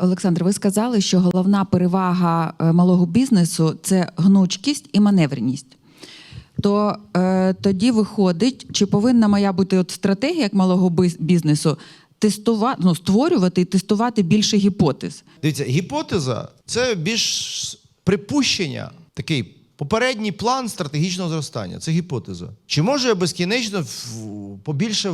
Олександр, ви сказали, що головна перевага е, малого бізнесу це гнучкість і маневреність. То е, тоді виходить, чи повинна моя бути от стратегія як малого бізнесу тестувати, ну, створювати і тестувати більше гіпотез. Дивіться, гіпотеза це більш припущення, такий попередній план стратегічного зростання. Це гіпотеза. Чи можу я безкінечно побільше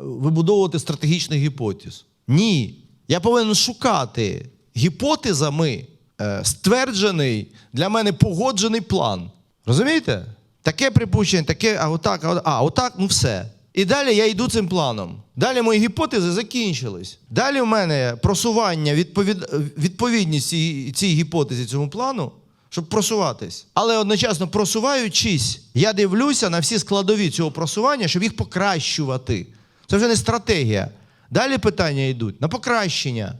вибудовувати стратегічних гіпотез? Ні. Я повинен шукати гіпотезами е, стверджений для мене погоджений план. Розумієте? Таке припущення, таке, а отак, а, а отак, ну все. І далі я йду цим планом. Далі мої гіпотези закінчились. Далі в мене просування, відповід... відповідність цій, цій гіпотезі, цьому плану, щоб просуватись. Але одночасно просуваючись, я дивлюся на всі складові цього просування, щоб їх покращувати. Це вже не стратегія. Далі питання йдуть на покращення.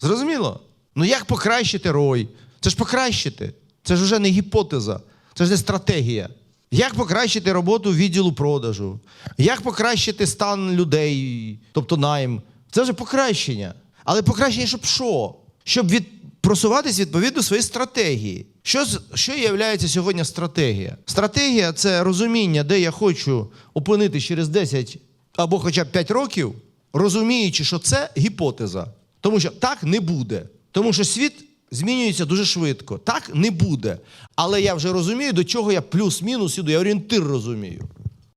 Зрозуміло? Ну як покращити рой? Це ж покращити. Це ж вже не гіпотеза, це ж не стратегія. Як покращити роботу відділу продажу? Як покращити стан людей, тобто найм? Це вже покращення. Але покращення, щоб що? Щоб від... просуватись відповідно своїй стратегії. Що, що є сьогодні стратегія? Стратегія це розуміння, де я хочу опинитись через 10 або хоча б 5 років, розуміючи, що це гіпотеза. Тому що так не буде. Тому що світ змінюється дуже швидко. Так не буде. Але я вже розумію, до чого я плюс-мінус іду, я орієнтир розумію.